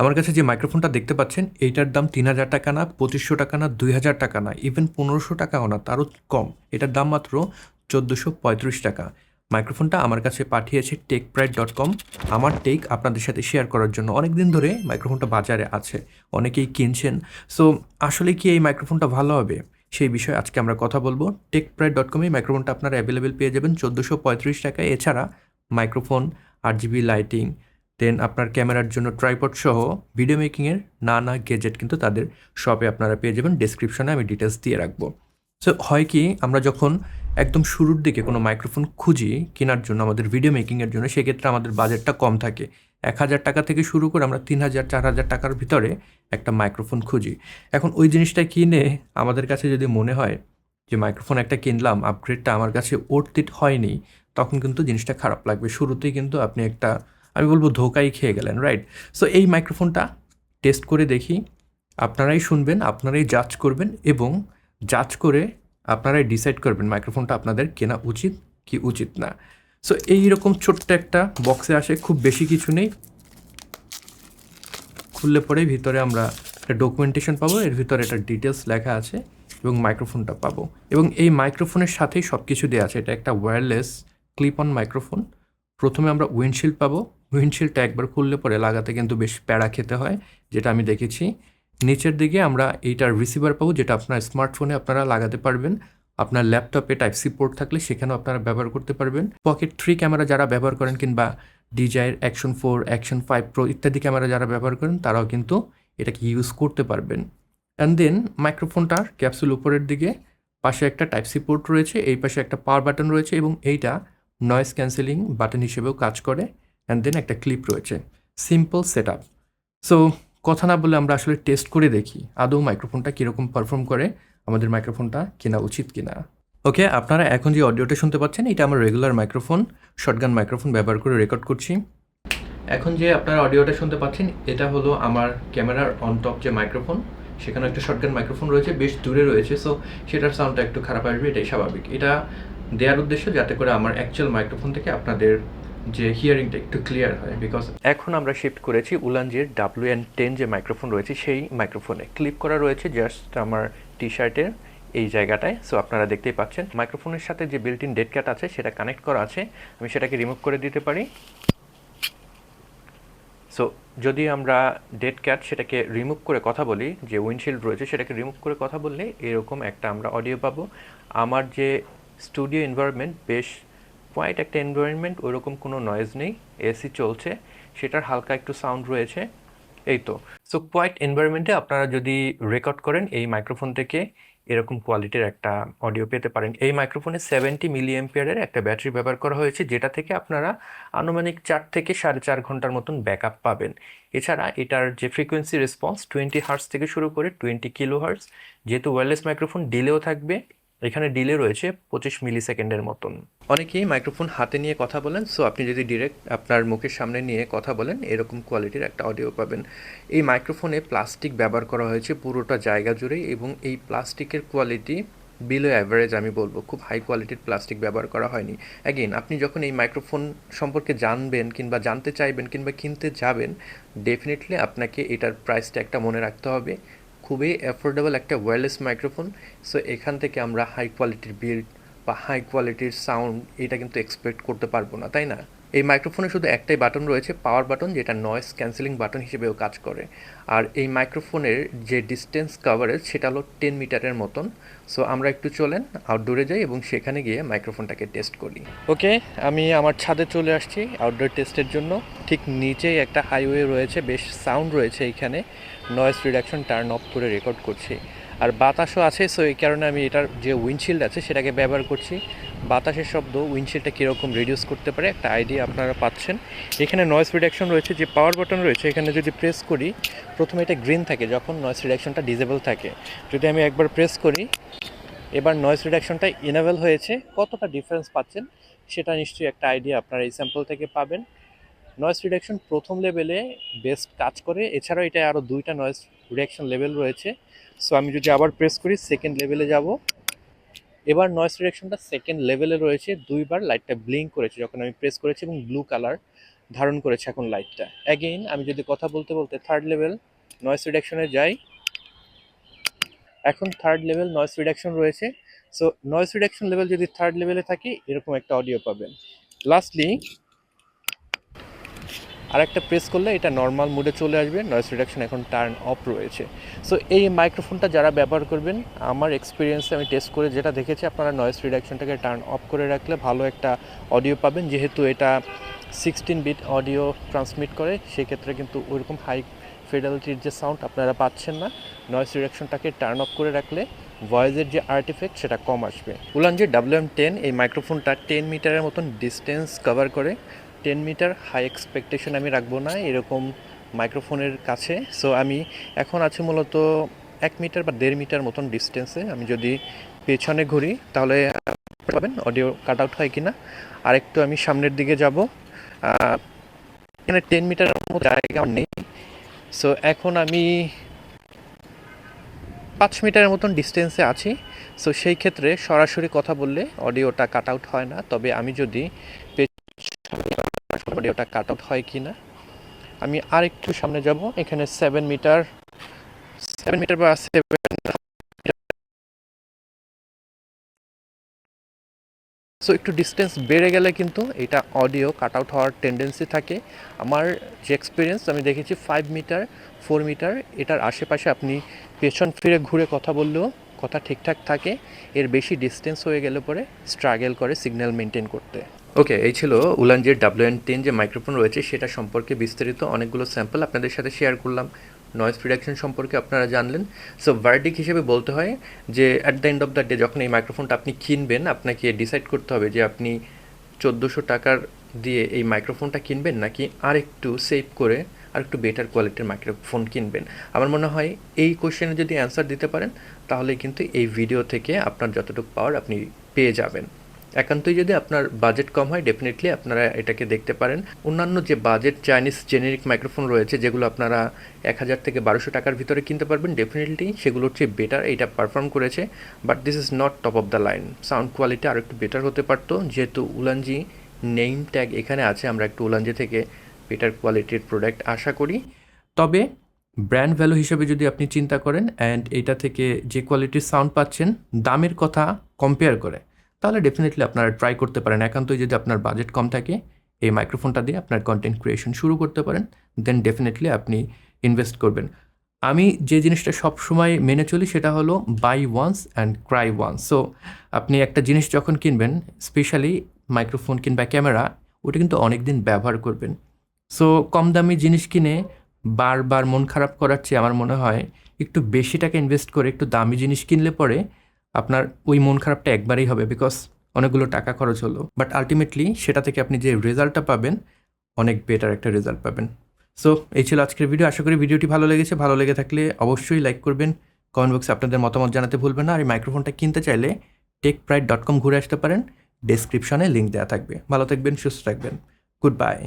আমার কাছে যে মাইক্রোফোনটা দেখতে পাচ্ছেন, এইটার দাম তিন হাজার টাকা না, পঁচিশশো টাকা না, দুই হাজার টাকা না ইভেন পনেরোশো টাকাও না, তারও কম। এটার দাম মাত্র চোদ্দোশো পঁয়ত্রিশ টাকা। মাইক্রোফোনটা আমার কাছে পাঠিয়েছে টেক প্রাইড ডট কম আমার টেক আপনাদের সাথে শেয়ার করার জন্য। অনেক দিন ধরে মাইক্রোফোনটা বাজারে আছে, অনেকেই কিনছেন। সো আসলে কি এই মাইক্রোফোনটা ভালো হবে? সেই বিষয়ে আজকে আমরা কথা বলব। টেক প্রাইড ডট কমে মাইক্রোফোনটা আপনারা অ্যাভেলেবেল পেয়ে যাবেন চোদ্দোশো পঁয়ত্রিশ টাকায়। এছাড়া microphone R G B lighting দেন আপনার ক্যামেরার জন্য ট্রাইপড সহ ভিডিও মেকিংয়ের নানা গেজেট কিন্তু তাদের শপে আপনারা পেয়ে যাবেন। ডেসক্রিপশনে আমি ডিটেলস দিয়ে রাখব। সো হয় কি, আমরা যখন একদম শুরুর দিকে কোনো মাইক্রোফোন খুঁজি কেনার জন্য, আমাদের ভিডিও মেকিংয়ের জন্য, সেক্ষেত্রে আমাদের বাজেটটা কম থাকে। এক হাজার টাকা থেকে শুরু করে আমরা তিন হাজার, চার হাজার টাকার ভিতরে একটা মাইক্রোফোন খুঁজি। এখন ওই জিনিসটা কিনে আমাদের কাছে যদি মনে হয় যে মাইক্রোফোন একটা কিনলাম আপগ্রেডটা আমার কাছে ওর্থিট হয়নি, তখন কিন্তু জিনিসটা খারাপ লাগবে। শুরুতেই কিন্তু আপনি একটা আমি বলব ধোকাই খেয়ে গেলেন রাইট সো এই মাইক্রোফোনটা টেস্ট করে দেখি, আপনারাই শুনবেন, আপনারাই জাজ করবেন এবং জাজ করে আপনারাই ডিসাইড করবেন মাইক্রোফোনটা আপনাদের কেনা উচিত কি উচিত না। সো এইরকম ছোট্ট একটা বক্সে আসে, খুব বেশি কিছু নেই। খুললে পরে ভিতরে আমরা একটা ডকুমেন্টেশন পাবো, এর ভিতরে একটা ডিটেলস লেখা আছে এবং মাইক্রোফোনটা পাবো। এবং এই মাইক্রোফোনের সাথেই সব কিছু দেওয়া আছে, এটা একটা ওয়্যারলেস ক্লিপ অন মাইক্রোফোন প্রথমে আমরা উইন্ডশিল্ড পাবো। উইন্ডশিল্ডটা একবার খুললে পরে লাগাতে কিন্তু বেশ প্যারা খেতে হয়, যেটা আমি দেখেছি। নিচের দিকে আমরা এইটার রিসিভার পাবো, যেটা আপনার স্মার্টফোনে আপনারা লাগাতে পারবেন। আপনার ল্যাপটপে টাইপ সি পোর্ট থাকলে সেখানেও আপনারা ব্যবহার করতে পারবেন। পকেট থ্রি ক্যামেরা যারা ব্যবহার করেন কিংবা ডিজাইর action four action five pro ইত্যাদি ক্যামেরা যারা ব্যবহার করেন, তারাও কিন্তু এটাকে ইউজ করতে পারবেন। অ্যান্ড দেন মাইক্রোফোনটার ক্যাপসুল উপরের দিকে, পাশে একটা টাইপ সি পোর্ট রয়েছে, এই পাশে একটা পাওয়ার বাটন রয়েছে এবং এইটা নয়েজ ক্যান্সেলিং বাটন হিসেবেও কাজ করে অ্যান্ড দেন একটা ক্লিপ রয়েছে। সিম্পল সেট আপ সো কথা না বলে আমরা আসলে টেস্ট করে দেখি, আদৌ মাইক্রোফোনটা কীরকম পারফর্ম করে, আমাদের মাইক্রোফোনটা কেনা উচিত কিনা। ওকে আপনারা এখন যে অডিওটা শুনতে পাচ্ছেন, এটা আমার রেগুলার মাইক্রোফোন শর্টগান মাইক্রোফোন ব্যবহার করে রেকর্ড করছি। এখন যে আপনারা অডিওটা শুনতে পাচ্ছেন, এটা হলো আমার ক্যামেরার অন টপ যে মাইক্রোফোন সেখানে একটা শর্টগান মাইক্রোফোন রয়েছে, বেশ দূরে রয়েছে সো সেটার সাউন্ডটা একটু খারাপ আসবে, এটাই স্বাভাবিক। এটা দেওয়ার উদ্দেশ্য যাতে করে আমার অ্যাকচুয়াল মাইক্রোফোন থেকে আপনাদের যে হিয়ারিংটা একটু ক্লিয়ার হয় বিকজ এখন আমরা শিফট করেছি উলানজির ডাব্লিউ এন টেন যে মাইক্রোফোন রয়েছে, সেই মাইক্রোফোনে ক্লিপ করা রয়েছে জাস্ট আমার টি শার্টের এই জায়গাটায়। সো আপনারা দেখতেই পাচ্ছেন মাইক্রোফোনের সাথে যে বিল্ট ইন ডেড ক্যাট আছে, সেটা কানেক্ট করা আছে। আমি সেটাকে রিমুভ করে দিতে পারি। সো যদি আমরা ডেড ক্যাট সেটাকে রিমুভ করে কথা বলি, যে উইন্ডশিল্ড রয়েছে সেটাকে রিমুভ করে কথা বললে এরকম একটা আমরা অডিও পাবো। আমার যে স্টুডিও এনভায়রনমেন্ট বেশ কোয়াইট একটা এনভায়রনমেন্ট ওইরকম কোনো নয়েজ নেই এসি চলছে, সেটার হালকা একটু সাউন্ড রয়েছে, এই তো। সো কোয়াইট এনভায়রনমেন্টে আপনারা যদি রেকর্ড করেন, এই মাইক্রোফোন থেকে এরকম কোয়ালিটির একটা অডিও পেতে পারেন। এই মাইক্রোফোনে সেভেন্টি মিলি এম্পিয়ারের একটা ব্যাটারি ব্যবহার করা হয়েছে, যেটা থেকে আপনারা আনুমানিক চার থেকে সাড়ে চার ঘণ্টার মতন ব্যাকআপ পাবেন। এছাড়া এটার যে ফ্রিকোয়েন্সি রেসপন্স টোয়েন্টি হার্স থেকে শুরু করে টোয়েন্টি কিলো হার্স যেহেতু ওয়্যারলেস মাইক্রোফোন ডিলেও থাকবে এখানে ডিলে রয়েছে পঁচিশ মিলি সেকেন্ডের মতন। অনেকেই মাইক্রোফোন হাতে নিয়ে কথা বলেন সো আপনি যদি ডিরেক্ট আপনার মুখের সামনে নিয়ে কথা বলেন, এরকম কোয়ালিটির একটা অডিও পাবেন। এই মাইক্রোফোনে প্লাস্টিক ব্যবহার করা হয়েছে পুরোটা জায়গা জুড়ে এবং এই প্লাস্টিকের কোয়ালিটি বিলো অ্যাভারেজ আমি বলব, খুব হাই কোয়ালিটির প্লাস্টিক ব্যবহার করা হয়নি। অ্যাগেন আপনি যখন এই মাইক্রোফোন সম্পর্কে জানবেন কিংবা জানতে চাইবেন কিংবা কিনতে যাবেন ডেফিনেটলি আপনাকে এটার প্রাইসটা একটা মনে রাখতে হবে। খুবই অ্যাফোর্ডেবল একটা ওয়্যারলেস মাইক্রোফোন সো এখান থেকে আমরা হাই কোয়ালিটির বিল্ড বা হাই কোয়ালিটির সাউন্ড এটা কিন্তু এক্সপেক্ট করতে পারব না, তাই না? এই মাইক্রোফোনে শুধু একটাই বাটন রয়েছে পাওয়ার বাটন যেটা নয়েজ ক্যান্সেলিং বাটন হিসেবেও কাজ করে। আর এই মাইক্রোফোনের যে ডিস্টেন্স কাভারেজ সেটা হলো টেন মিটারের মতন। সো আমরা একটু চলেন আউটডোরে যাই এবং সেখানে গিয়ে মাইক্রোফোনটাকে টেস্ট করি। ওকে আমি আমার ছাদে চলে আসছি আউটডোর টেস্টের জন্য। ঠিক নিচেই একটা হাইওয়ে রয়েছে, বেশ সাউন্ড রয়েছে এইখানে নয়েজ রিডাকশন টার্ন অফ করে রেকর্ড করছি। আর বাতাসও আছে সো এই কারণে আমি এটার যে উইন্ডশিল্ড আছে, সেটাকে ব্যবহার করছি। বাতাসের শব্দ উইন্ডশিল্ডটা কীরকম রিডিউস করতে পারে, একটা আইডিয়া আপনারা পাচ্ছেন। এখানে নয়েজ রিডাকশন রয়েছে, যে পাওয়ার বাটন রয়েছে, এখানে যদি প্রেস করি, প্রথমে এটা গ্রিন থাকে, যখন নয়েস রিডাকশনটা ডিজেবল থাকে। যদি আমি একবার প্রেস করি, এবার নয়েজ রিডাকশনটা ইনেবল হয়েছে, কতটা ডিফারেন্স পাচ্ছেন, সেটা নিশ্চয়ই একটা আইডিয়া আপনারা এই স্যাম্পল থেকে পাবেন। নয়েজ রিডাকশন প্রথম লেভেলে বেস্ট কাজ করে, এছাড়াও এটা আরও দুইটা নয়েজ রিডাকশন লেভেল রয়েছে। সো আমি যদি আবার প্রেস করি সেকেন্ড লেভেলে যাব। এবার নয়েস রিডাকশনটা সেকেন্ড লেভেলে রয়েছে। দুইবার লাইটটা ব্লিঙ্ক করেছে, যখন আমি প্রেস করেছি এবং ব্লু কালার ধারণ করেছে এখন লাইটটা অ্যাগেইন আমি যদি কথা বলতে বলতে থার্ড লেভেল নয়েস রিডাকশনে যাই। এখন থার্ড লেভেল নয়েস রিডাকশন রয়েছে। সো নয়েস রিডাকশন লেভেল যদি থার্ড লেভেলে থাকে, এরকম একটা অডিও পাবেন। লাস্টলি আর একটা প্রেস করলে এটা নর্মাল মুডে চলে আসবে নয়েস রিডাকশন এখন টার্ন অফ রয়েছে। সো এই মাইক্রোফোনটা যারা ব্যবহার করবেন, আমার এক্সপিরিয়েন্সে আমি টেস্ট করে যেটা দেখেছি, আপনারা নয়েস রিডাকশনটাকে টার্ন অফ করে রাখলে ভালো একটা অডিও পাবেন। যেহেতু এটা সিক্সটিন বিট অডিও ট্রান্সমিট করে, সেক্ষেত্রে কিন্তু ওইরকম হাই ফিডেলিটির যে সাউন্ড আপনারা পাচ্ছেন না নয়েস রিডাকশনটাকে টার্ন অফ করে রাখলে ভয়েসের যে আর্টিফেক্ট সেটা কম আসবে। উলান, যে ডাব্লিউ এম টেন এই মাইক্রোফোনটা টেন মিটারের মতন ডিস্টেন্স কভার করে টেন মিটার হাই এক্সপেকটেশন আমি রাখব না, এরকম মাইক্রোফোনের কাছে। সো আমি এখন আছি মূলত এক মিটার বা দেড় মিটার মতন ডিস্টেন্সে আমি যদি পেছনে ঘুরি, তাহলে পাবেন অডিও কাট আউট হয় কিনা। আর একটু আমি সামনের দিকে যাব। এখানে টেন মিটার মতো জায়গা নেই। সো এখন আমি পাঁচ মিটারের মতন ডিস্টেন্সে আছি। সো সেই ক্ষেত্রে সরাসরি কথা বললে অডিওটা কাট আউট হয় না। তবে আমি যদি অডিওটা কাট আউট হয় কি না আমি আর একটু সামনে যাব, এখানে সেভেন মিটার সেভেন মিটার বা সেভেন সো একটু ডিস্টেন্স বেড়ে গেলে কিন্তু এটা অডিও কাট আউট হওয়ার টেন্ডেন্সি থাকে। আমার যে এক্সপিরিয়েন্স আমি দেখেছি ফাইভ মিটার ফোর মিটার এটার আশেপাশে আপনি পেছন ফিরে ঘুরে কথা বললেও কথা ঠিকঠাক থাকে, এর বেশি ডিস্টেন্স হয়ে গেলে পরে স্ট্রাগল করে সিগন্যাল মেনটেন করতে। ওকে এই ছিল উলানজির ডাব্লিউ এন টেন যে মাইক্রোফোন রয়েছে, সেটা সম্পর্কে বিস্তারিত অনেকগুলো স্যাম্পল আপনাদের সাথে শেয়ার করলাম। নয়েজ রিডাকশন সম্পর্কে আপনারা জানলেন। সো ভার্ডিক হিসেবে বলতে হয় যে at the end of the day যখন এই মাইক্রোফোনটা আপনি কিনবেন, আপনাকে ডিসাইড করতে হবে যে, আপনি চোদ্দোশো টাকার দিয়ে এই মাইক্রোফোনটা কিনবেন নাকি আর একটু সেভ করে আর একটু বেটার কোয়ালিটির মাইক্রোফোন কিনবেন। আমার মনে হয় এই কোশ্চেনে যদি অ্যান্সার দিতে পারেন তাহলে কিন্তু এই ভিডিও থেকে আপনার যতটুকু পাওয়ার আপনি পেয়ে যাবেন। একান্তই যদি আপনার বাজেট কম হয় ডেফিনেটলি আপনারা এটাকে দেখতে পারেন। অন্যান্য যে বাজেট চাইনিজ জেনেরিক মাইক্রোফোন রয়েছে, যেগুলো আপনারা এক হাজার থেকে বারোশো টাকার ভিতরে কিনতে পারবেন ডেফিনেটলি সেগুলোর চেয়ে বেটার এইটা পারফর্ম করেছে। But this is not top of the line sound quality আরও একটু বেটার হতে পারতো। যেহেতু উলানজি নেইম ট্যাগ এখানে আছে, আমরা একটু উলানজি থেকে বেটার কোয়ালিটির প্রোডাক্ট আশা করি। তবে ব্র্যান্ড ভ্যালু হিসেবে যদি আপনি চিন্তা করেন অ্যান্ড এটা থেকে যে কোয়ালিটির সাউন্ড পাচ্ছেন, দামের কথা কম্পেয়ার করে, তাহলে ডেফিনেটলি আপনারা ট্রাই করতে পারেন। একান্তই যদি আপনার বাজেট কম থাকে, এই মাইক্রোফোনটা দিয়ে আপনার কন্টেন্ট ক্রিয়েশন শুরু করতে পারেন দেন ডেফিনেটলি আপনি ইনভেস্ট করবেন। আমি যে জিনিসটা সব সময় মেনে চলি সেটা হলো buy once and cry once so আপনি একটা জিনিস যখন কিনবেন স্পেশালি মাইক্রোফোন কিংবা ক্যামেরা ওটা কিন্তু অনেক দিন ব্যবহার করবেন। সো কম দামি জিনিস কিনে বারবার মন খারাপ করার চেয়ে আমার মনে হয় একটু বেশি টাকা ইনভেস্ট করে একটু দামি জিনিস কিনলে পরে আপনার ওই মন খারাপটা একবারেই হবে বিকজ অনেকগুলো টাকা খরচ হলো। বাট আলটিমেটলি সেটা থেকে আপনি যে রেজাল্টটা পাবেন, অনেক বেটার একটা রেজাল্ট পাবেন। সো এই ছিল আজকের ভিডিও আশা করি ভিডিওটি ভালো লেগেছে। ভালো লেগে থাকলে অবশ্যই লাইক করবেন। কমেন্ট বক্সে আপনাদের মতামত জানাতে ভুলবেন না। আর এই মাইক্রোফোনটা কিনতে চাইলে টেক প্রাইড ডট কম ঘুরে আসতে পারেন। ডেসক্রিপশনে লিঙ্ক দেওয়া থাকবে। ভালো থাকবেন, সুস্থ থাকবেন। Good bye